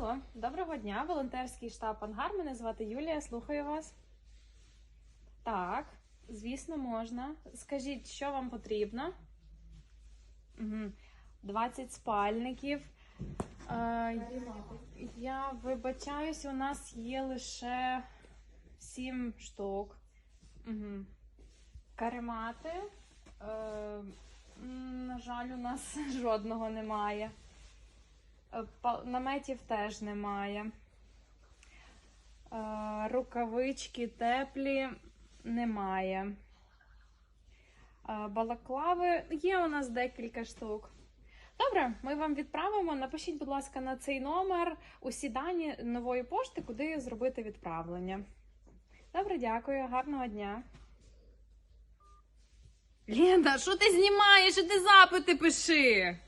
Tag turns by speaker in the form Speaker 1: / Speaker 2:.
Speaker 1: Алло, доброго дня, волонтерський штаб Ангар. Мене звати Юлія. Слухаю вас. Так, звісно, можна. Скажіть, що вам потрібно? Угу. 20 спальників. Е, я вибачаюсь, у нас є лише 7 штук. Каремати. Е, на жаль, у нас жодного немає. Е, Наметів теж немає. Е, Рукавички теплі немає. Е, Балаклави є у нас декілька штук. Добре, ми вам відправимо. Напишіть, будь ласка, на цей номер усі дані нової пошти, куди зробити відправлення. Добре, дякую, гарного дня. Лєнда, що ти знімаєш? Що ти запити пиши?